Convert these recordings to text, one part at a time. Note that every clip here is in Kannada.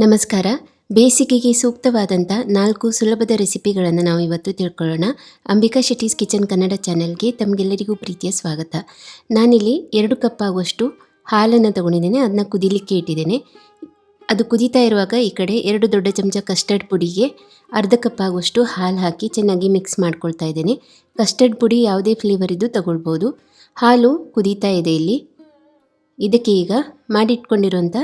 ನಮಸ್ಕಾರ. ಬೇಸಿಗೆಗೆ ಸೂಕ್ತವಾದಂಥ ನಾಲ್ಕು ಸುಲಭದ ರೆಸಿಪಿಗಳನ್ನು ನಾವು ಇವತ್ತು ತಿಳ್ಕೊಳ್ಳೋಣ. ಅಂಬಿಕಾ ಶೆಟ್ಟೀಸ್ ಕಿಚನ್ ಕನ್ನಡ ಚಾನೆಲ್ಗೆ ತಮಗೆಲ್ಲರಿಗೂ ಪ್ರೀತಿಯ ಸ್ವಾಗತ. ನಾನಿಲ್ಲಿ ಎರಡು ಕಪ್ ಆಗುವಷ್ಟು ಹಾಲನ್ನು ತಗೊಂಡಿದ್ದೇನೆ ಅದನ್ನ ಕುದಿಲಿಕ್ಕೆ ಇಟ್ಟಿದ್ದೇನೆ. ಅದು ಕುದೀತಾ ಇರುವಾಗ ಈ ಕಡೆ ಎರಡು ದೊಡ್ಡ ಚಮಚ ಕಸ್ಟರ್ಡ್ ಪುಡಿಗೆ ಅರ್ಧ ಕಪ್ ಆಗುವಷ್ಟು ಹಾಲು ಹಾಕಿ ಚೆನ್ನಾಗಿ ಮಿಕ್ಸ್ ಮಾಡ್ಕೊಳ್ತಾ ಇದ್ದೇನೆ. ಕಸ್ಟರ್ಡ್ ಪುಡಿ ಯಾವುದೇ ಫ್ಲೇವರ್ ಇದ್ದು ತಗೊಳ್ಬೋದು. ಹಾಲು ಕುದೀತಾ ಇದೆ ಇಲ್ಲಿ. ಇದಕ್ಕೆ ಈಗ ಮಾಡಿಟ್ಕೊಂಡಿರೋಂಥ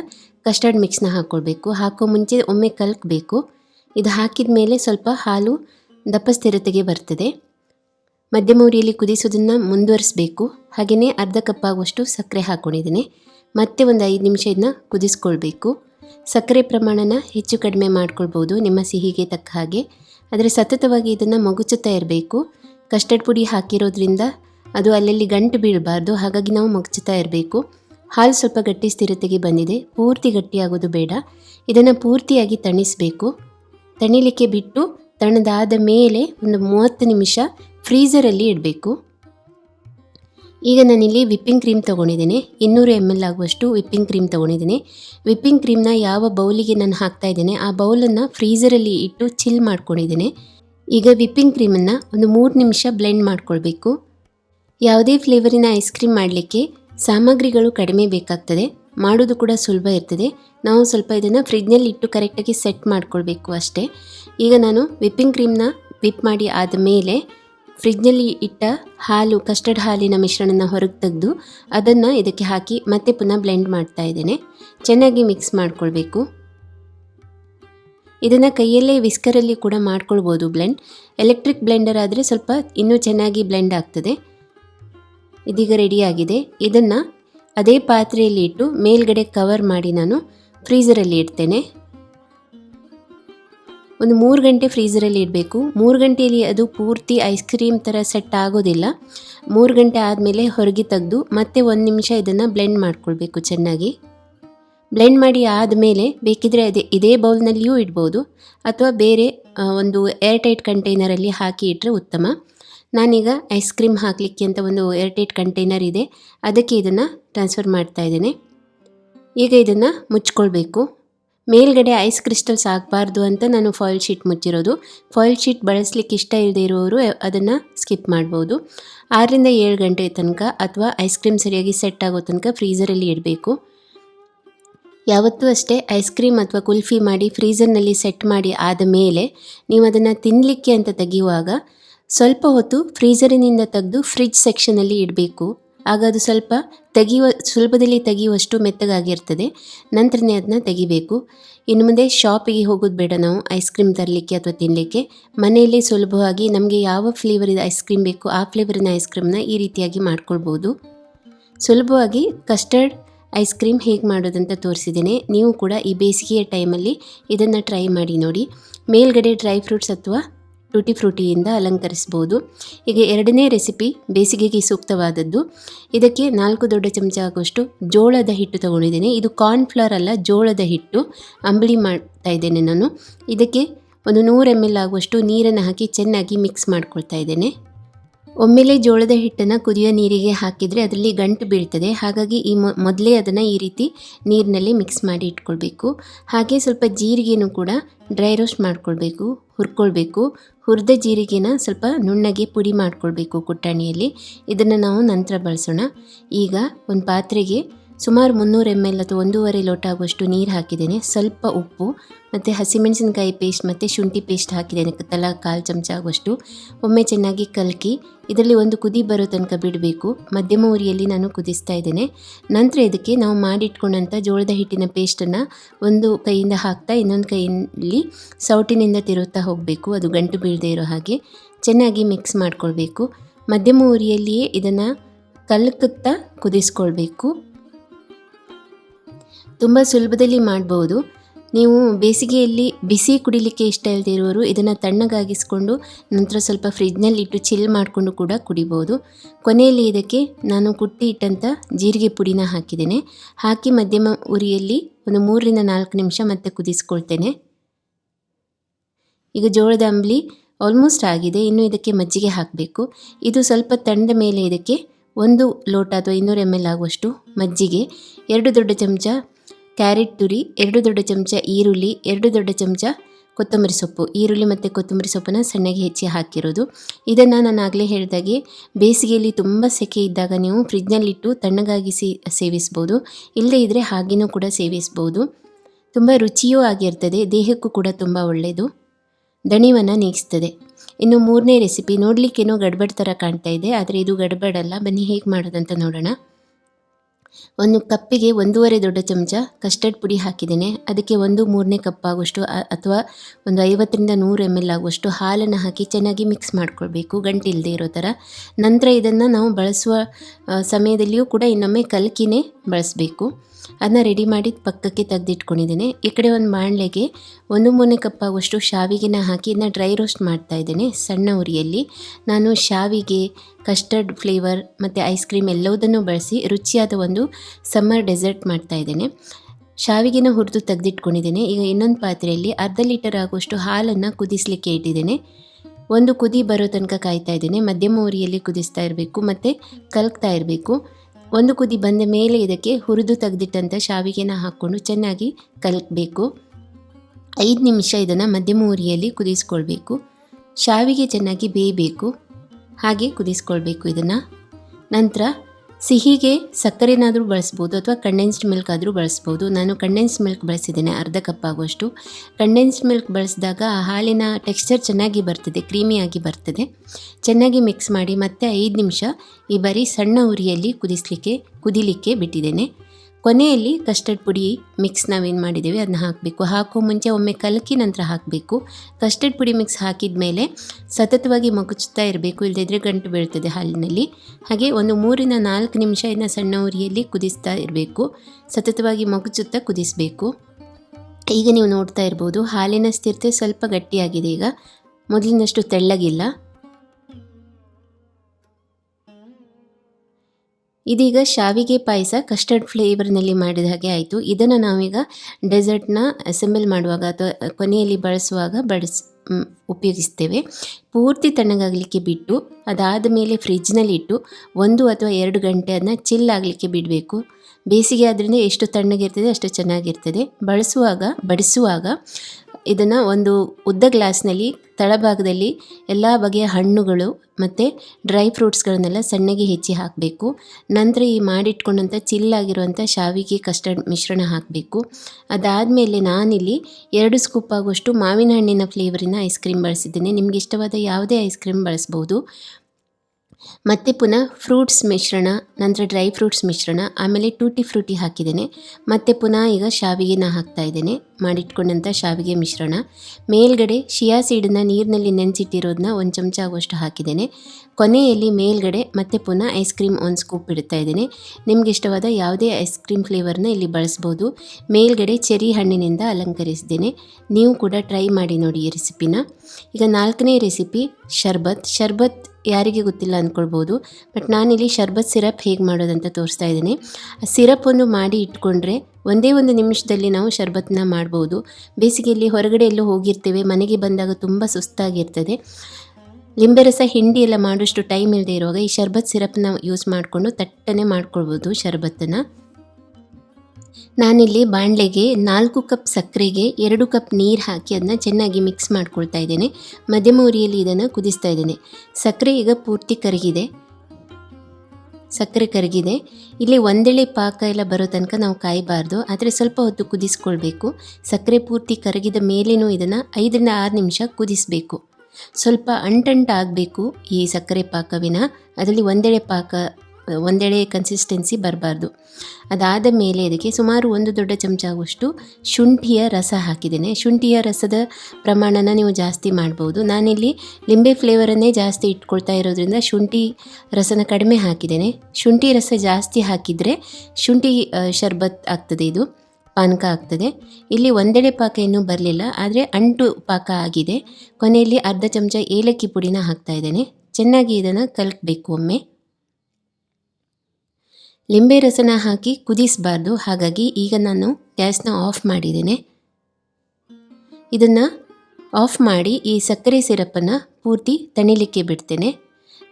ಕಸ್ಟರ್ಡ್ ಮಿಕ್ಸ್ನ ಹಾಕ್ಕೊಳ್ಬೇಕು. ಹಾಕೋ ಮುಂಚೆ ಒಮ್ಮೆ ಕಲಕಬೇಕು. ಇದು ಹಾಕಿದ ಮೇಲೆ ಸ್ವಲ್ಪ ಹಾಲು ದಪ್ಪ ಸ್ಥಿರತೆಗೆ ಬರ್ತದೆ. ಮಧ್ಯಮ ಉರಿಯಲ್ಲಿ ಕುದಿಸೋದನ್ನು ಮುಂದುವರಿಸಬೇಕು. ಹಾಗೆಯೇ ಅರ್ಧ ಕಪ್ ಆಗುವಷ್ಟು ಸಕ್ಕರೆ ಹಾಕ್ಕೊಂಡಿದ್ದೀನಿ. ಮತ್ತೆ ಒಂದು ಐದು ನಿಮಿಷ ಇದನ್ನ ಕುದಿಸ್ಕೊಳ್ಬೇಕು. ಸಕ್ಕರೆ ಪ್ರಮಾಣನ ಹೆಚ್ಚು ಕಡಿಮೆ ಮಾಡ್ಕೊಳ್ಬೋದು ನಿಮ್ಮ ಸಿಹಿಗೆ ತಕ್ಕ ಹಾಗೆ. ಆದರೆ ಸತತವಾಗಿ ಇದನ್ನು ಮಗುಚುತ್ತಾ ಇರಬೇಕು. ಕಸ್ಟರ್ಡ್ ಪುಡಿ ಹಾಕಿರೋದ್ರಿಂದ ಅದು ಅಲ್ಲಲ್ಲಿ ಗಂಟು ಬೀಳಬಾರ್ದು. ಹಾಗಾಗಿ ನಾವು ಮಗುಚುತ್ತಾ ಇರಬೇಕು. ಹಾಲು ಸ್ವಲ್ಪ ಗಟ್ಟಿ ಸ್ಥಿರತೆಗೆ ಬಂದಿದೆ. ಪೂರ್ತಿ ಗಟ್ಟಿಯಾಗೋದು ಬೇಡ. ಇದನ್ನು ಪೂರ್ತಿಯಾಗಿ ತಣಿಸಬೇಕು. ತಣಿಲಿಕ್ಕೆ ಬಿಟ್ಟು ತಣ್ಣದಾದ ಮೇಲೆ ಒಂದು ಮೂವತ್ತು ನಿಮಿಷ ಫ್ರೀಝರಲ್ಲಿ ಇಡಬೇಕು. ಈಗ ನಾನಿಲ್ಲಿ ವಿಪ್ಪಿಂಗ್ ಕ್ರೀಮ್ ತೊಗೊಂಡಿದ್ದೀನಿ. ಇನ್ನೂರು ಎಂ ಎಲ್ ಆಗುವಷ್ಟು ವಿಪ್ಪಿಂಗ್ ಕ್ರೀಮ್ ತೊಗೊಂಡಿದ್ದೀನಿ. ವಿಪ್ಪಿಂಗ್ ಕ್ರೀಮ್ನ ಯಾವ ಬೌಲಿಗೆ ನಾನು ಹಾಕ್ತಾ ಇದ್ದೇನೆ, ಆ ಬೌಲನ್ನು ಫ್ರೀಝರಲ್ಲಿ ಇಟ್ಟು ಚಿಲ್ ಮಾಡ್ಕೊಂಡಿದ್ದೀನಿ. ಈಗ ವಿಪ್ಪಿಂಗ್ ಕ್ರೀಮನ್ನು ಒಂದು ಮೂರು ನಿಮಿಷ ಬ್ಲೆಂಡ್ ಮಾಡ್ಕೊಳ್ಬೇಕು. ಯಾವುದೇ ಫ್ಲೇವರಿನ ಐಸ್ ಕ್ರೀಮ್ ಮಾಡಲಿಕ್ಕೆ ಸಾಮಗ್ರಿಗಳು ಕಡಿಮೆ ಬೇಕಾಗ್ತದೆ, ಮಾಡೋದು ಕೂಡ ಸುಲಭ ಇರ್ತದೆ. ನಾವು ಸ್ವಲ್ಪ ಇದನ್ನು ಫ್ರಿಜ್ನಲ್ಲಿ ಇಟ್ಟು ಕರೆಕ್ಟಾಗಿ ಸೆಟ್ ಮಾಡ್ಕೊಳ್ಬೇಕು ಅಷ್ಟೇ. ಈಗ ನಾನು ವಿಪ್ಪಿಂಗ್ ಕ್ರೀಮ್ನ ವಿಪ್ ಮಾಡಿ ಆದ ಮೇಲೆ ಫ್ರಿಜ್ನಲ್ಲಿ ಇಟ್ಟ ಹಾಲು ಕಸ್ಟರ್ಡ್ ಹಾಲಿನ ಮಿಶ್ರಣನ ಹೊರಗೆ ತೆಗೆದು ಅದನ್ನು ಇದಕ್ಕೆ ಹಾಕಿ ಮತ್ತೆ ಪುನಃ ಬ್ಲೆಂಡ್ ಮಾಡ್ತಾ ಇದ್ದೇನೆ. ಚೆನ್ನಾಗಿ ಮಿಕ್ಸ್ ಮಾಡ್ಕೊಳ್ಬೇಕು. ಇದನ್ನು ಕೈಯಲ್ಲೇ ವಿಸ್ಕರಲ್ಲಿ ಕೂಡ ಮಾಡ್ಕೊಳ್ಬೋದು ಬ್ಲೆಂಡ್ ಎಲೆಕ್ಟ್ರಿಕ್ ಬ್ಲೆಂಡರ್ ಆದರೆ ಸ್ವಲ್ಪ ಇನ್ನೂ ಚೆನ್ನಾಗಿ ಬ್ಲೆಂಡ್ ಆಗ್ತದೆ. ಇದೀಗ ರೆಡಿಯಾಗಿದೆ. ಇದನ್ನು ಅದೇ ಪಾತ್ರೆಯಲ್ಲಿ ಇಟ್ಟು ಮೇಲ್ಗಡೆ ಕವರ್ ಮಾಡಿ ನಾನು ಫ್ರೀಸರಲ್ಲಿ ಇಡ್ತೇನೆ. ಒಂದು ಮೂರು ಗಂಟೆ ಫ್ರೀಸರಲ್ಲಿ ಇಡಬೇಕು. ಮೂರು ಗಂಟೆಯಲ್ಲಿ ಅದು ಪೂರ್ತಿ ಐಸ್ ಕ್ರೀಮ್ ಥರ ಸೆಟ್ ಆಗೋದಿಲ್ಲ. ಮೂರು ಗಂಟೆ ಆದಮೇಲೆ ಹೊರಗೆ ತೆಗೆದು ಮತ್ತೆ ಒಂದು ನಿಮಿಷ ಇದನ್ನು ಬ್ಲೆಂಡ್ ಮಾಡ್ಕೊಳ್ಬೇಕು ಚೆನ್ನಾಗಿ. ಬ್ಲೆಂಡ್ ಮಾಡಿ ಆದಮೇಲೆ ಬೇಕಿದ್ರೆ ಅದೇ, ಇದೇ ಬೌಲ್ನಲ್ಲಿಯೂ ಇಡ್ಬೋದು. ಅಥವಾ ಬೇರೆ ಒಂದು ಏರ್ ಟೈಟ್ ಕಂಟೈನರಲ್ಲಿ ಹಾಕಿ ಇಟ್ಟರೆ ಉತ್ತಮ. ನಾನೀಗ ಐಸ್ ಕ್ರೀಮ್ ಹಾಕಲಿಕ್ಕೆ ಅಂತ ಒಂದು ಏರ್ಟೈಟ್ ಕಂಟೈನರ್ ಇದೆ. ಅದಕ್ಕೆ ಇದನ್ನು ಟ್ರಾನ್ಸ್ಫರ್ ಮಾಡ್ತಾ ಇದ್ದೇನೆ. ಈಗ ಇದನ್ನು ಮುಚ್ಕೊಳ್ಬೇಕು. ಮೇಲ್ಗಡೆ ಐಸ್ ಕ್ರಿಸ್ಟಲ್ಸ್ ಆಗಬಾರ್ದು ಅಂತ ನಾನು ಫಾಯಿಲ್ ಶೀಟ್ ಮುಚ್ಚಿರೋದು. ಫಾಯಿಲ್ ಶೀಟ್ ಬಳಸಲಿಕ್ಕೆ ಇಷ್ಟ ಇಲ್ಲದೆ ಇರುವವರು ಅದನ್ನು ಸ್ಕಿಪ್ ಮಾಡ್ಬೋದು. ಆರರಿಂದ ಏಳು ಗಂಟೆ ತನಕ ಅಥವಾ ಐಸ್ ಕ್ರೀಮ್ ಸರಿಯಾಗಿ ಸೆಟ್ ಆಗೋ ತನಕ ಫ್ರೀಸರಲ್ಲಿ ಇಡಬೇಕು. ಯಾವತ್ತೂ ಅಷ್ಟೇ ಐಸ್ ಕ್ರೀಮ್ ಅಥವಾ ಕುಲ್ಫಿ ಮಾಡಿ ಫ್ರೀಸರ್ನಲ್ಲಿ ಸೆಟ್ ಮಾಡಿ ಆದ ಮೇಲೆ ನೀವು ಅದನ್ನು ತಿನ್ನಲಿಕ್ಕೆ ಅಂತ ತೆಗೆಯುವಾಗ ಸ್ವಲ್ಪ ಹೊತ್ತು ಫ್ರೀಝರಿನಿಂದ ತೆಗೆದು ಫ್ರಿಜ್ ಸೆಕ್ಷನಲ್ಲಿ ಇಡಬೇಕು. ಆಗ ಅದು ಸ್ವಲ್ಪ ತೆಗೆಯುವ, ಸುಲಭದಲ್ಲಿ ತೆಗೆಯುವಷ್ಟು ಮೆತ್ತಗಾಗಿರ್ತದೆ. ನಂತರನೇ ಅದನ್ನ ತೆಗಿಬೇಕು. ಇನ್ನು ಮುಂದೆ ಶಾಪಿಗೆ ಹೋಗೋದು ಬೇಡ. ನಾವು ಐಸ್ ಕ್ರೀಮ್ ತರಲಿಕ್ಕೆ ಅಥವಾ ತಿನ್ನಲಿಕ್ಕೆ ಮನೆಯಲ್ಲೇ ಸುಲಭವಾಗಿ ನಮಗೆ ಯಾವ ಫ್ಲೇವರಿದ ಐಸ್ ಕ್ರೀಮ್ ಬೇಕು ಆ ಫ್ಲೇವರಿನ ಐಸ್ ಕ್ರೀಮ್ನ ಈ ರೀತಿಯಾಗಿ ಮಾಡ್ಕೊಳ್ಬೋದು. ಸುಲಭವಾಗಿ ಕಸ್ಟರ್ಡ್ ಐಸ್ ಕ್ರೀಮ್ ಹೇಗೆ ಮಾಡೋದಂತ ತೋರಿಸಿದ್ದೇನೆ. ನೀವು ಕೂಡ ಈ ಬೇಸಿಗೆಯ ಟೈಮಲ್ಲಿ ಇದನ್ನು ಟ್ರೈ ಮಾಡಿ ನೋಡಿ. ಮೇಲ್ಗಡೆ ಡ್ರೈ ಫ್ರೂಟ್ಸ್ ಅಥವಾ ಟೂಟಿ ಫ್ರೂಟಿಯಿಂದ ಅಲಂಕರಿಸ್ಬೋದು. ಈಗ ಎರಡನೇ ರೆಸಿಪಿ ಬೇಸಿಗೆಗೆ ಸೂಕ್ತವಾದದ್ದು. ಇದಕ್ಕೆ ನಾಲ್ಕು ದೊಡ್ಡ ಚಮಚ ಆಗುವಷ್ಟು ಜೋಳದ ಹಿಟ್ಟು ತಗೊಂಡಿದ್ದೇನೆ. ಇದು ಕಾರ್ನ್ ಕಾರ್ನ್ಫ್ಲವರ್ ಅಲ್ಲ, ಜೋಳದ ಹಿಟ್ಟು. ಅಂಬಳಿ ಮಾಡ್ತಾ ಇದ್ದೇನೆ ನಾನು. ಇದಕ್ಕೆ ಒಂದು ನೂರು ಎಂ ಎಲ್ ಆಗುವಷ್ಟು ನೀರನ್ನು ಹಾಕಿ ಚೆನ್ನಾಗಿ ಮಿಕ್ಸ್ ಮಾಡ್ಕೊಳ್ತಾ ಇದ್ದೇನೆ. ಒಮ್ಮೆಲೆ ಜೋಳದ ಹಿಟ್ಟನ್ನು ಕುದಿಯೋ ನೀರಿಗೆ ಹಾಕಿದರೆ ಅದರಲ್ಲಿ ಗಂಟು ಬೀಳ್ತದೆ. ಹಾಗಾಗಿ ಈ ಮೊದಲೇ ಅದನ್ನು ಈ ರೀತಿ ನೀರಿನಲ್ಲಿ ಮಿಕ್ಸ್ ಮಾಡಿ ಇಟ್ಕೊಳ್ಬೇಕು. ಹಾಗೆ ಸ್ವಲ್ಪ ಜೀರಿಗೆನೂ ಕೂಡ ಡ್ರೈ ರೋಸ್ಟ್ ಮಾಡ್ಕೊಳ್ಬೇಕು, ಹುರ್ಕೊಳ್ಬೇಕು. ಹುರಿದ ಜೀರಿಗೆನ ಸ್ವಲ್ಪ ನುಣ್ಣಗೆ ಪುಡಿ ಮಾಡ್ಕೊಳ್ಬೇಕು ಕುಟ್ಟಾಣಿಯಲ್ಲಿ. ಇದನ್ನು ನಾವು ನಂತರ ಬಳಸೋಣ. ಈಗ ಒಂದು ಪಾತ್ರೆಗೆ ಸುಮಾರು ಮುನ್ನೂರು ಎಂ ಎಲ್ ಅಥವಾ ಒಂದೂವರೆ ಲೋಟ ಆಗುವಷ್ಟು ನೀರು ಹಾಕಿದ್ದೇನೆ. ಸ್ವಲ್ಪ ಉಪ್ಪು, ಮತ್ತು ಹಸಿಮೆಣಸಿನಕಾಯಿ ಪೇಸ್ಟ್ ಮತ್ತು ಶುಂಠಿ ಪೇಸ್ಟ್ ಹಾಕಿದ್ದೇನೆ. ತಲಾ, ಕಾಲು ಚಮಚ ಆಗುವಷ್ಟು. ಒಮ್ಮೆ ಚೆನ್ನಾಗಿ ಕಲಕಿ, ಇದರಲ್ಲಿ ಒಂದು ಕುದಿ ಬರೋ ತನಕ ಬಿಡಬೇಕು. ಮಧ್ಯಮ ಉರಿಯಲ್ಲಿ ನಾನು ಕುದಿಸ್ತಾ ಇದ್ದೇನೆ. ನಂತರ ಇದಕ್ಕೆ ನಾವು ಮಾಡಿಟ್ಕೊಂಡಂಥ ಜೋಳದ ಹಿಟ್ಟಿನ ಪೇಸ್ಟನ್ನು ಒಂದು ಕೈಯಿಂದ ಹಾಕ್ತಾ, ಇನ್ನೊಂದು ಕೈಯಲ್ಲಿ ಸೌಟಿನಿಂದ ತಿರುತ್ತಾ ಹೋಗಬೇಕು. ಅದು ಗಂಟು ಬೀಳದೇ ಇರೋ ಹಾಗೆ ಚೆನ್ನಾಗಿ ಮಿಕ್ಸ್ ಮಾಡ್ಕೊಳ್ಬೇಕು. ಮಧ್ಯಮ ಉರಿಯಲ್ಲಿಯೇ ಇದನ್ನು ಕಲಕುತ್ತಾ ಕುದಿಸ್ಕೊಳ್ಬೇಕು. ತುಂಬ ಸುಲಭದಲ್ಲಿ ಮಾಡಬಹುದು ನೀವು ಬೇಸಿಗೆಯಲ್ಲಿ ಬಿಸಿ ಕುಡಿಲಿಕ್ಕೆ ಇಷ್ಟ ಇಲ್ಲದೆ ಇರುವವರು ಇದನ್ನು ತಣ್ಣಗಾಗಿಸ್ಕೊಂಡು ನಂತರ ಸ್ವಲ್ಪ ಫ್ರಿಜ್ನಲ್ಲಿ ಇಟ್ಟು ಚಿಲ್ ಮಾಡಿಕೊಂಡು ಕೂಡ ಕುಡಿಬೋದು. ಕೊನೆಯಲ್ಲಿ ಇದಕ್ಕೆ ನಾನು ಕುಟ್ಟಿ ಇಟ್ಟಂಥ ಜೀರಿಗೆ ಪುಡಿನ ಹಾಕಿದ್ದೇನೆ. ಹಾಕಿ ಮಧ್ಯಮ ಉರಿಯಲ್ಲಿ ಒಂದು ಮೂರರಿಂದ ನಾಲ್ಕು ನಿಮಿಷ ಮತ್ತೆ ಕುದಿಸ್ಕೊಳ್ತೇನೆ. ಈಗ ಜೋಳದ ಅಂಬ್ಲಿ ಆಲ್ಮೋಸ್ಟ್ ಆಗಿದೆ. ಇನ್ನು ಇದಕ್ಕೆ ಮಜ್ಜಿಗೆ ಹಾಕಬೇಕು. ಇದು ಸ್ವಲ್ಪ ತಣ್ಣದ ಮೇಲೆ ಇದಕ್ಕೆ ಒಂದು ಲೋಟ ಅಥವಾ ಇನ್ನೂರು ಎಂ ಎಲ್ ಆಗುವಷ್ಟು ಮಜ್ಜಿಗೆ, ಎರಡು ದೊಡ್ಡ ಚಮಚ ಕ್ಯಾರೆಟ್ ತುರಿ, ಎರಡು ದೊಡ್ಡ ಚಮಚ ಈರುಳ್ಳಿ, ಎರಡು ದೊಡ್ಡ ಚಮಚ ಕೊತ್ತಂಬರಿ ಸೊಪ್ಪು. ಈರುಳ್ಳಿ ಮತ್ತು ಕೊತ್ತಂಬರಿ ಸೊಪ್ಪನ್ನು ಸಣ್ಣಗೆ ಹೆಚ್ಚಿ ಹಾಕಿರೋದು. ಇದನ್ನು ನಾನು ಆಗಲೇ ಹೇಳಿದಾಗೆ, ಬೇಸಿಗೆಯಲ್ಲಿ ತುಂಬ ಸೆಕೆ ಇದ್ದಾಗ ನೀವು ಫ್ರಿಜ್ನಲ್ಲಿಟ್ಟು ತಣ್ಣಗಾಗಿ ಸೇವಿಸ್ಬೋದು. ಇಲ್ಲದೇ ಇದ್ದರೆ ಹಾಗೆಯೂ ಕೂಡ ಸೇವಿಸ್ಬೋದು. ತುಂಬ ರುಚಿಯೂ ಆಗಿರ್ತದೆ, ದೇಹಕ್ಕೂ ಕೂಡ ತುಂಬ ಒಳ್ಳೆಯದು ದಣಿವನ್ನು ನೀಗಿಸ್ತದೆ. ಇನ್ನು ಮೂರನೇ ರೆಸಿಪಿ ನೋಡಲಿಕ್ಕೇನೋ ಗಡ್ಬಡ್ ಥರ ಕಾಣ್ತಾ ಇದೆ, ಆದರೆ ಇದು ಗಡ್ಬಡಲ್ಲ ಬನ್ನಿ ಹೇಗೆ ಮಾಡೋದಂತ ನೋಡೋಣ. ಒಂದು ಕಪ್ಪಿಗೆ ಒಂದೂವರೆ ದೊಡ್ಡ ಚಮಚ ಕಸ್ಟರ್ಡ್ ಪುಡಿ ಹಾಕಿದ್ದೇನೆ. ಅದಕ್ಕೆ ಒಂದು ಮೂರನೇ ಕಪ್ ಆಗುವಷ್ಟು ಅಥವಾ ಒಂದು ಐವತ್ತರಿಂದ ನೂರು ಎಂ ಎಲ್ ಆಗುವಷ್ಟು ಹಾಲನ್ನು ಹಾಕಿ ಚೆನ್ನಾಗಿ ಮಿಕ್ಸ್ ಮಾಡ್ಕೊಳ್ಬೇಕು. ಗಂಟಿಲ್ಲದೆ ಇರೋ ಥರ. ನಂತರ ಇದನ್ನು ನಾವು ಬಳಸುವ ಸಮಯದಲ್ಲಿಯೂ ಕೂಡ ಇನ್ನೊಮ್ಮೆ ಕಲಕಿನೇ ಬಳಸಬೇಕು. ಅದನ್ನ ರೆಡಿ ಮಾಡಿ ಪಕ್ಕಕ್ಕೆ ತೆಗೆದಿಟ್ಕೊಂಡಿದ್ದೀನಿ. ಈ ಕಡೆ ಒಂದು ಮಾಂಡ್ಲೆಗೆ ಒಂದು ಮೂರನೇ ಕಪ್ ಆಗುವಷ್ಟು ಶಾವಿಗೆನ ಹಾಕಿ ಇದನ್ನ ಡ್ರೈ ರೋಸ್ಟ್ ಮಾಡ್ತಾ ಇದ್ದೇನೆ ಸಣ್ಣ ಉರಿಯಲ್ಲಿ. ನಾನು ಶಾವಿಗೆ ಕಸ್ಟರ್ಡ್ ಫ್ಲೇವರ್ ಮತ್ತು ಐಸ್ ಕ್ರೀಮ್ ಎಲ್ಲವುದನ್ನು ಬಳಸಿ ರುಚಿಯಾದ ಒಂದು ಸಮ್ಮರ್ ಡೆಸರ್ಟ್ ಮಾಡ್ತಾ ಇದ್ದೇನೆ. ಶಾವಿಗೆನ ಹುರಿದು ತೆಗೆದಿಟ್ಕೊಂಡಿದ್ದೇನೆ. ಈಗ ಇನ್ನೊಂದು ಪಾತ್ರೆಯಲ್ಲಿ ಅರ್ಧ ಲೀಟರ್ ಆಗುವಷ್ಟು ಹಾಲನ್ನು ಕುದಿಸಲಿಕ್ಕೆ ಇಟ್ಟಿದ್ದೇನೆ. ಒಂದು ಕುದಿ ಬರೋ ತನಕ ಕಾಯ್ತಾ ಇದ್ದೇನೆ. ಮಧ್ಯಮ ಉರಿಯಲ್ಲಿ ಕುದಿಸ್ತಾ ಇರಬೇಕು ಮತ್ತು ಕಲಕ್ತಾ ಇರಬೇಕು. ಒಂದು ಕುದಿ ಬಂದ ಮೇಲೆ ಇದಕ್ಕೆ ಹುರಿದು ತೆಗೆದಿಟ್ಟಂಥ ಶಾವಿಗೆನ ಹಾಕ್ಕೊಂಡು ಚೆನ್ನಾಗಿ ಕಲಕಬೇಕು ಐದು ನಿಮಿಷ ಇದನ್ನು ಮಧ್ಯಮ ಉರಿಯಲ್ಲಿ ಕುದಿಸ್ಕೊಳ್ಬೇಕು. ಶಾವಿಗೆ ಚೆನ್ನಾಗಿ ಬೇಯಬೇಕು. ಹಾಗೆ ಕುದಿಸ್ಕೊಳ್ಬೇಕು ಇದನ್ನು. ನಂತರ ಸಿಹಿಗೆ ಸಕ್ಕರೆನಾದರೂ ಬಳಸ್ಬೋದು ಅಥವಾ ಕಂಡೆನ್ಸ್ಡ್ ಮಿಲ್ಕ್ ಆದರೂ ಬಳಸ್ಬೋದು. ನಾನು ಕಂಡೆನ್ಸ್ಡ್ ಮಿಲ್ಕ್ ಬಳಸಿದ್ದೇನೆ, ಅರ್ಧ ಕಪ್ ಆಗುವಷ್ಟು. ಕಂಡೆನ್ಸ್ಡ್ ಮಿಲ್ಕ್ ಬಳಸಿದಾಗ ಆ ಹಾಲಿನ ಟೆಕ್ಸ್ಚರ್ ಚೆನ್ನಾಗಿ ಬರ್ತದೆ ಕ್ರೀಮಿಯಾಗಿ ಬರ್ತದೆ. ಚೆನ್ನಾಗಿ ಮಿಕ್ಸ್ ಮಾಡಿ ಮತ್ತೆ ಐದು ನಿಮಿಷ ಈ ಬಾರಿ ಸಣ್ಣ ಉರಿಯಲ್ಲಿ ಕುದಿಸಲಿಕ್ಕೆ, ಕುದಿಲಿಕ್ಕೆ ಬಿಟ್ಟಿದ್ದೇನೆ. ಕೊನೆಯಲ್ಲಿ ಕಸ್ಟರ್ಡ್ ಪುಡಿ ಮಿಕ್ಸ್ ನಾವೇನು ಮಾಡಿದ್ದೀವಿ ಅದನ್ನ ಹಾಕಬೇಕು. ಹಾಕೋ ಮುಂಚೆ ಒಮ್ಮೆ ಕಲಕಿ ನಂತರ ಹಾಕಬೇಕು. ಕಸ್ಟರ್ಡ್ ಪುಡಿ ಮಿಕ್ಸ್ ಹಾಕಿದ ಮೇಲೆ ಸತತವಾಗಿ ಮಗುಚ್ತಾ ಇರಬೇಕು ಇಲ್ಲದಿದ್ದರೆ ಗಂಟು ಬೀಳ್ತದೆ ಹಾಲಿನಲ್ಲಿ. ಹಾಗೆ ಒಂದು ಮೂರಿಂದ ನಾಲ್ಕು ನಿಮಿಷ ಇನ್ನು ಸಣ್ಣ ಉರಿಯಲ್ಲಿ ಕುದಿಸ್ತಾ ಇರಬೇಕು. ಸತತವಾಗಿ ಮಗುಚುತ್ತಾ ಕುದಿಸಬೇಕು. ಈಗ ನೀವು ನೋಡ್ತಾ ಇರ್ಬೋದು, ಹಾಲಿನ ಸ್ಥಿರತೆ ಸ್ವಲ್ಪ ಗಟ್ಟಿಯಾಗಿದೆ ಈಗ. ಮೊದಲಿನಷ್ಟು ತೆಳ್ಳಗಿಲ್ಲ. ಇದೀಗ ಶಾವಿಗೆ ಪಾಯಸ ಕಸ್ಟರ್ಡ್ ಫ್ಲೇವರ್ನಲ್ಲಿ ಮಾಡಿದ ಹಾಗೆ ಆಯಿತು. ಇದನ್ನು ನಾವೀಗ ಡೆಸರ್ಟ್ನ ಅಸೆಂಬಲ್ ಮಾಡುವಾಗ ಅಥವಾ ಕೊನೆಯಲ್ಲಿ ಬಳಸುವಾಗ ಬಳಸ್ ಉಪಯೋಗಿಸ್ತೇವೆ. ಪೂರ್ತಿ ತಣ್ಣಗಾಗಲಿಕ್ಕೆ ಬಿಟ್ಟು, ಅದಾದ ಮೇಲೆ ಫ್ರಿಜ್ನಲ್ಲಿಟ್ಟು ಒಂದು ಅಥವಾ ಎರಡು ಗಂಟೆ ಅದನ್ನ ಚಿಲ್ ಆಗಲಿಕ್ಕೆ ಬಿಡಬೇಕು. ಬೇಸಿಗೆ ಆದ್ದರಿಂದ ಎಷ್ಟು ತಣ್ಣಗಿರ್ತದೆ ಅಷ್ಟು ಚೆನ್ನಾಗಿರ್ತದೆ. ಬಳಸುವಾಗ, ಬಡಿಸುವಾಗ ಇದನ್ನು ಒಂದು ಉದ್ದ ಗ್ಲಾಸ್ನಲ್ಲಿ ತಳಭಾಗದಲ್ಲಿ ಎಲ್ಲ ಬಗೆಯ ಹಣ್ಣುಗಳು ಮತ್ತು ಡ್ರೈ ಫ್ರೂಟ್ಸ್ಗಳನ್ನೆಲ್ಲ ಸಣ್ಣಗೆ ಹೆಚ್ಚಿ ಹಾಕಬೇಕು. ನಂತರ ಈ ಮಾಡಿಟ್ಕೊಂಡಂಥ ಚಿಲ್ಲಾಗಿರುವಂಥ ಶಾವಿಗೆ ಕಸ್ಟರ್ಡ್ ಮಿಶ್ರಣ ಹಾಕಬೇಕು. ಅದಾದಮೇಲೆ ನಾನಿಲ್ಲಿ ಎರಡು ಸ್ಕೂಪ್ ಆಗುವಷ್ಟು ಮಾವಿನ ಹಣ್ಣಿನ ಫ್ಲೇವರಿನ ಐಸ್ ಕ್ರೀಮ್ ಬಳಸಿದ್ದೇನೆ. ನಿಮಗೆ ಇಷ್ಟವಾದ ಯಾವುದೇ ಐಸ್ ಕ್ರೀಮ್ ಬಳಸ್ಬೋದು. ಮತ್ತೆ ಪುನಃ ಫ್ರೂಟ್ಸ್ ಮಿಶ್ರಣ, ನಂತರ ಡ್ರೈ ಫ್ರೂಟ್ಸ್ ಮಿಶ್ರಣ, ಆಮೇಲೆ ಟೂಟಿ ಫ್ರೂಟಿ ಹಾಕಿದ್ದೇನೆ. ಮತ್ತೆ ಪುನಃ ಈಗ ಶಾವಿಗೆನ ಹಾಕ್ತಾ ಇದ್ದೇನೆ. ಮಾಡಿಟ್ಕೊಂಡಂಥ ಶಾವಿಗೆ ಮಿಶ್ರಣ. ಮೇಲ್ಗಡೆ ಶಿಯಾ ಸೀಡನ್ನ ನೀರಿನಲ್ಲಿ ನೆನೆಸಿಟ್ಟಿರೋದನ್ನ ಒಂದು ಚಮಚ ಆಗುವಷ್ಟು ಹಾಕಿದ್ದೇನೆ. ಕೊನೆಯಲ್ಲಿ ಮೇಲ್ಗಡೆ ಮತ್ತೆ ಪುನಃ ಐಸ್ ಕ್ರೀಮ್ ಒಂದು ಸ್ಕೂಪ್ ಇಡ್ತಾ ಇದ್ದೇನೆ. ನಿಮ್ಗೆ ಇಷ್ಟವಾದ ಯಾವುದೇ ಐಸ್ ಕ್ರೀಮ್ ಫ್ಲೇವರ್ನ ಇಲ್ಲಿ ಬಳಸ್ಬೋದು. ಮೇಲ್ಗಡೆ ಚೆರಿ ಹಣ್ಣಿನಿಂದ ಅಲಂಕರಿಸಿದ್ದೇನೆ. ನೀವು ಕೂಡ ಟ್ರೈ ಮಾಡಿ ನೋಡಿ ಈ ರೆಸಿಪಿನ. ಈಗ ನಾಲ್ಕನೇ ರೆಸಿಪಿ, ಶರ್ಬತ್. ಶರ್ಬತ್ ಯಾರಿಗೆ ಗೊತ್ತಿಲ್ಲ ಅಂದ್ಕೊಳ್ಬೋದು ಬಟ್ ನಾನಿಲ್ಲಿ ಶರ್ಬತ್ ಸಿರಪ್ ಹೇಗೆ ಮಾಡೋದಂತ ತೋರಿಸ್ತಾ ಇದ್ದೀನಿ. ಆ ಸಿರಪನ್ನು ಮಾಡಿ ಇಟ್ಕೊಂಡ್ರೆ ಒಂದೇ ಒಂದು ನಿಮಿಷದಲ್ಲಿ ನಾವು ಶರ್ಬತ್ನ ಮಾಡ್ಬೋದು. ಬೇಸಿಗೆಯಲ್ಲಿ ಹೊರಗಡೆ ಎಲ್ಲೂ ಹೋಗಿರ್ತೇವೆ. ಮನೆಗೆ ಬಂದಾಗ ತುಂಬ ಸುಸ್ತಾಗಿರ್ತದೆ. ಲಿಂಬೆ ರಸ ಹಿಂಡಿ ಎಲ್ಲ ಮಾಡೋಷ್ಟು ಟೈಮ್ ಇಲ್ಲದೆ ಇರುವಾಗ ಈ ಶರ್ಬತ್ ಸಿರಪ್ನ ಯೂಸ್ ಮಾಡಿಕೊಂಡು ತಟ್ಟನೆ ಮಾಡ್ಕೊಳ್ಬೋದು ಶರ್ಬತ್ತನ್ನು. ನಾನಿಲ್ಲಿ ಬಾಣಲೆಗೆ ನಾಲ್ಕು ಕಪ್ ಸಕ್ಕರೆಗೆ ಎರಡು ಕಪ್ ನೀರು ಹಾಕಿ ಅದನ್ನ ಚೆನ್ನಾಗಿ ಮಿಕ್ಸ್ ಮಾಡ್ಕೊಳ್ತಾ ಇದ್ದೇನೆ. ಮಧ್ಯಮ ಉರಿಯಲ್ಲಿ ಇದನ್ನು ಕುದಿಸ್ತಾ ಇದ್ದೇನೆ. ಸಕ್ಕರೆ ಈಗ ಪೂರ್ತಿ ಕರಗಿದೆ. ಸಕ್ಕರೆ ಕರಗಿದೆ. ಇಲ್ಲಿ ಒಂದೆಳೆ ಪಾಕ ಎಲ್ಲ ಬರೋ ತನಕ ನಾವು ಕಾಯಬಾರ್ದು. ಆದರೆ ಸ್ವಲ್ಪ ಹೊತ್ತು ಕುದಿಸ್ಕೊಳ್ಬೇಕು. ಸಕ್ಕರೆ ಪೂರ್ತಿ ಕರಗಿದ ಮೇಲೇನೂ ಇದನ್ನು ಐದರಿಂದ ಆರು ನಿಮಿಷ ಕುದಿಸಬೇಕು. ಸ್ವಲ್ಪ ಅಂಟಂಟಾಗಬೇಕು ಈ ಸಕ್ಕರೆ ಪಾಕವಿನ. ಅದರಲ್ಲಿ ಒಂದೆಳೆ ಪಾಕ ಒಂದೆಳೆ ಕನ್ಸಿಸ್ಟೆನ್ಸಿ ಬರಬಾರ್ದು. ಅದಾದ ಮೇಲೆ ಅದಕ್ಕೆ ಸುಮಾರು ಒಂದು ದೊಡ್ಡ ಚಮಚ ಆಗುವಷ್ಟು ಶುಂಠಿಯ ರಸ ಹಾಕಿದ್ದೇನೆ. ಶುಂಠಿಯ ರಸದ ಪ್ರಮಾಣನ ನೀವು ಜಾಸ್ತಿ ಮಾಡ್ಬೋದು. ನಾನಿಲ್ಲಿ ಲಿಂಬೆ ಫ್ಲೇವರನ್ನೇ ಜಾಸ್ತಿ ಇಟ್ಕೊಳ್ತಾ ಇರೋದ್ರಿಂದ ಶುಂಠಿ ರಸನ ಕಡಿಮೆ ಹಾಕಿದ್ದೇನೆ. ಶುಂಠಿ ರಸ ಜಾಸ್ತಿ ಹಾಕಿದರೆ ಶುಂಠಿ ಶರ್ಬತ್ ಆಗ್ತದೆ ಇದು, ಪಾನಕ ಆಗ್ತದೆ. ಇಲ್ಲಿ ಒಂದೆಡೆ ಪಾಕ ಇನ್ನೂ ಬರಲಿಲ್ಲ, ಆದರೆ ಅಂಟು ಪಾಕ ಆಗಿದೆ. ಕೊನೆಯಲ್ಲಿ ಅರ್ಧ ಚಮಚ ಏಲಕ್ಕಿ ಪುಡಿನ ಹಾಕ್ತಾ ಇದ್ದೇನೆ. ಚೆನ್ನಾಗಿ ಇದನ್ನು ಕಲಕಬೇಕು ಒಮ್ಮೆ. ಲಿಂಬೆ ರಸನ ಹಾಕಿ ಕುದಿಸಬಾರ್ದು. ಹಾಗಾಗಿ ಈಗ ನಾನು ಗ್ಯಾಸ್ನ ಆಫ್ ಮಾಡಿದ್ದೇನೆ. ಇದನ್ನು ಆಫ್ ಮಾಡಿ ಈ ಸಕ್ಕರೆ ಸಿರಪನ್ನು ಪೂರ್ತಿ ತಣಿಲಿಕ್ಕೆ ಬಿಡ್ತೇನೆ.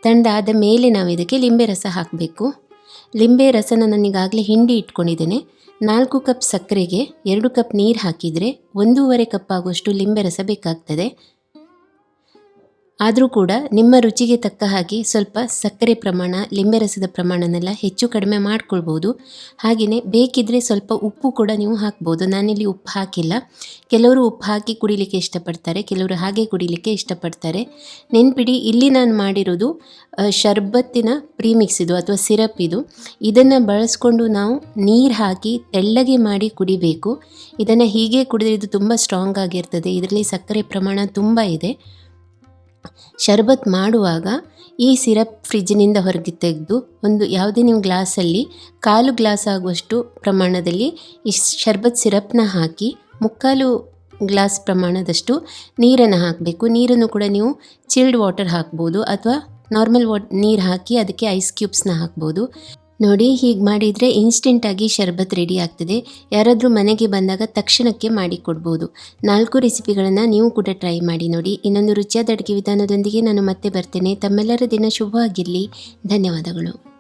ತಣ್ಣದಾದ ಮೇಲೆ ನಾವು ಇದಕ್ಕೆ ಲಿಂಬೆ ರಸ ಹಾಕಬೇಕು. ಲಿಂಬೆ ರಸನ ನಾನೀಗಾಗಲೇ ಹಿಂಡಿ ಇಟ್ಕೊಂಡಿದ್ದೇನೆ. ನಾಲ್ಕು ಕಪ್ ಸಕ್ಕರೆಗೆ ಎರಡು ಕಪ್ ನೀರು ಹಾಕಿದರೆ ಒಂದೂವರೆ ಕಪ್ ಆಗುವಷ್ಟು ಲಿಂಬೆ ರಸ ಬೇಕಾಗ್ತದೆ. ಆದರೂ ಕೂಡ ನಿಮ್ಮ ರುಚಿಗೆ ತಕ್ಕ ಹಾಗೆ ಸ್ವಲ್ಪ ಸಕ್ಕರೆ ಪ್ರಮಾಣ, ಲಿಂಬೆ ರಸದ ಪ್ರಮಾಣನೆಲ್ಲ ಹೆಚ್ಚು ಕಡಿಮೆ ಮಾಡ್ಕೊಳ್ಬೋದು. ಹಾಗೆಯೇ ಬೇಕಿದ್ದರೆ ಸ್ವಲ್ಪ ಉಪ್ಪು ಕೂಡ ನೀವು ಹಾಕ್ಬೋದು. ನಾನಿಲ್ಲಿ ಉಪ್ಪು ಹಾಕಿಲ್ಲ. ಕೆಲವರು ಉಪ್ಪು ಹಾಕಿ ಕುಡಿಲಿಕ್ಕೆ ಇಷ್ಟಪಡ್ತಾರೆ, ಕೆಲವರು ಹಾಗೆ ಕುಡಿಲಿಕ್ಕೆ ಇಷ್ಟಪಡ್ತಾರೆ. ನೆನ್ಪಿಡಿ, ಇಲ್ಲಿ ನಾನು ಮಾಡಿರೋದು ಶರ್ಬತ್ತಿನ ಪ್ರೀಮಿಕ್ಸ್ ಇದು ಅಥವಾ ಸಿರಪ್ ಇದು. ಇದನ್ನು ಬಳಸ್ಕೊಂಡು ನಾವು ನೀರು ಹಾಕಿ ತೆಳ್ಳಗೆ ಮಾಡಿ ಕುಡಿಬೇಕು. ಇದನ್ನು ಹೀಗೆ ಕುಡಿದ್ರೆ ಇದು ತುಂಬ ಸ್ಟ್ರಾಂಗ್ ಆಗಿರ್ತದೆ. ಇದರಲ್ಲಿ ಸಕ್ಕರೆ ಪ್ರಮಾಣ ತುಂಬ ಇದೆ. ಶರ್ಬತ್ ಮಾಡುವಾಗ ಈ ಸಿರಪ್ ಫ್ರಿಜ್ಜಿನಿಂದ ಹೊರಗೆ ತೆಗೆದು ಒಂದು ಯಾವುದೇ ನಿಮ್ಮ ಗ್ಲಾಸಲ್ಲಿ ಕಾಲು ಗ್ಲಾಸ್ ಆಗುವಷ್ಟು ಪ್ರಮಾಣದಲ್ಲಿ ಈ ಶರ್ಬತ್ ಸಿರಪ್ನ ಹಾಕಿ ಮುಕ್ಕಾಲು ಗ್ಲಾಸ್ ಪ್ರಮಾಣದಷ್ಟು ನೀರನ್ನು ಹಾಕಬೇಕು. ನೀರನ್ನು ಕೂಡ ನೀವು ಚಿಲ್ಡ್ ವಾಟರ್ ಹಾಕ್ಬೋದು ಅಥವಾ ನಾರ್ಮಲ್ ವಾಟ್ ನೀರು ಹಾಕಿ ಅದಕ್ಕೆ ಐಸ್ ಕ್ಯೂಬ್ಸ್ನ ಹಾಕ್ಬೋದು. ನೋಡಿ, ಹೀಗೆ ಮಾಡಿದರೆ ಇನ್ಸ್ಟೆಂಟಾಗಿ ಶರ್ಬತ್ ರೆಡಿ ಆಗ್ತದೆ. ಯಾರಾದರೂ ಮನೆಗೆ ಬಂದಾಗ ತಕ್ಷಣಕ್ಕೆ ಮಾಡಿ ಕೊಡ್ಬೋದು. ನಾಲ್ಕು ರೆಸಿಪಿಗಳನ್ನು ನೀವು ಕೂಡ ಟ್ರೈ ಮಾಡಿ ನೋಡಿ. ಇನ್ನೊಂದು ರುಚಿಯಾದ ಅಡುಗೆ ವಿಧಾನದೊಂದಿಗೆ ನಾನು ಮತ್ತೆ ಬರ್ತೇನೆ. ತಮ್ಮೆಲ್ಲರ ದಿನ ಶುಭವಾಗಿರಲಿ. ಧನ್ಯವಾದಗಳು.